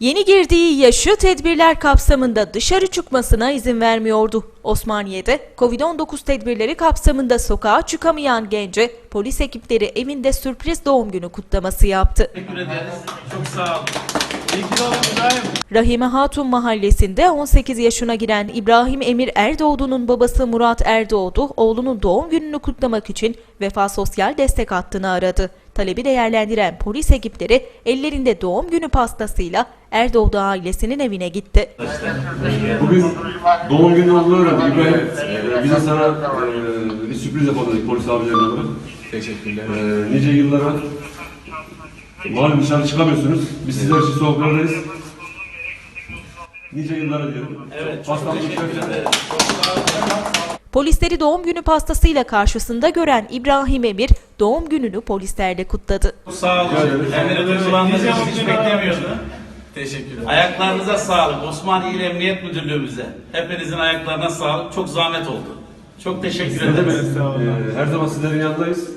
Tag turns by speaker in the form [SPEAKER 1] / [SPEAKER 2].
[SPEAKER 1] Yeni girdiği yaşı tedbirler kapsamında dışarı çıkmasına izin vermiyordu. Osmaniye'de Covid-19 tedbirleri kapsamında sokağa çıkamayan gence polis ekipleri evinde sürpriz doğum günü kutlaması yaptı.
[SPEAKER 2] Teşekkür ederiz. Çok sağ olun.
[SPEAKER 1] Rahime Hatun mahallesinde 18 yaşına giren İbrahim Emir Erdoğdu'nun babası Murat Erdoğdu, oğlunun doğum gününü kutlamak için Vefa Sosyal Destek Hattı'nı aradı. Talebi değerlendiren polis ekipleri ellerinde doğum günü pastasıyla Erdoğdu ailesinin evine gitti.
[SPEAKER 3] Bugün doğum günü olduğunu öğrendik. İbrahim, e, bize sana e, bir sürpriz yapalım dedik polis beraber.
[SPEAKER 4] Teşekkürler.
[SPEAKER 3] E, nice yıllara malum dışarı çıkamıyorsunuz. Biz sizler için soğuklardayız. Nice yıllara diyorum.
[SPEAKER 2] Evet, çok
[SPEAKER 3] Pastamızı
[SPEAKER 2] teşekkür
[SPEAKER 3] şöyle-
[SPEAKER 2] ederiz. Çok sağ olun.
[SPEAKER 1] Polisleri doğum günü pastasıyla karşısında gören İbrahim Emir doğum gününü polislerle kutladı.
[SPEAKER 2] Sağ olun. Kendini duygulandırdınız. Hiç beklemiyordum.
[SPEAKER 4] Teşekkürler.
[SPEAKER 2] Ayaklarınıza sağlık. Osmaniye İl Emniyet Müdürlüğümüze. Hepinizin ayaklarına sağlık. Çok zahmet oldu. Çok teşekkür ederiz.
[SPEAKER 3] E, her zaman sizlerin yanındayız.